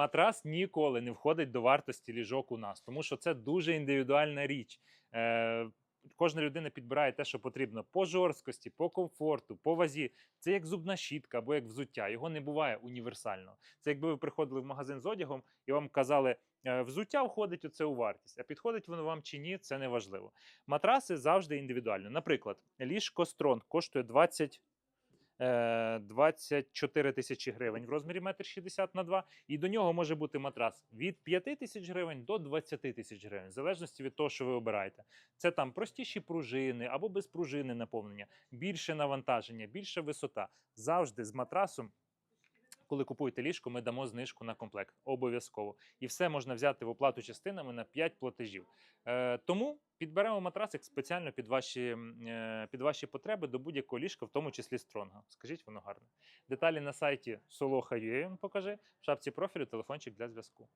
Матрас ніколи не входить до вартості ліжок у нас, тому що це дуже індивідуальна річ. Е, кожна людина підбирає те, що потрібно по жорсткості, по комфорту, по вазі. Це як зубна щітка або як взуття. Його не буває універсально. Це якби ви приходили в магазин з одягом і вам казали, е, взуття входить оце у вартість, а підходить воно вам чи ні, це не важливо. Матраси завжди індивідуально. Наприклад, ліжко Строн коштує 20. Е, 24 тисячі гривень в розмірі 1,60 на 2, і до нього може бути матрас від 5 тисяч гривень до 20 тисяч гривень, в залежності від того, що ви обираєте. Це там простіші пружини або без пружини наповнення, більше навантаження, більша висота. Завжди з матрасом. Коли купуєте ліжко, ми дамо знижку на комплект обов'язково. І все можна взяти в оплату частинами на 5 платежів. Е, тому підберемо матрасик спеціально під ваші, е, під ваші потреби до будь-якого ліжка, в тому числі стронга. Скажіть, воно гарне. Деталі на сайті Soloha.ua, покажи в шапці профілю телефончик для зв'язку.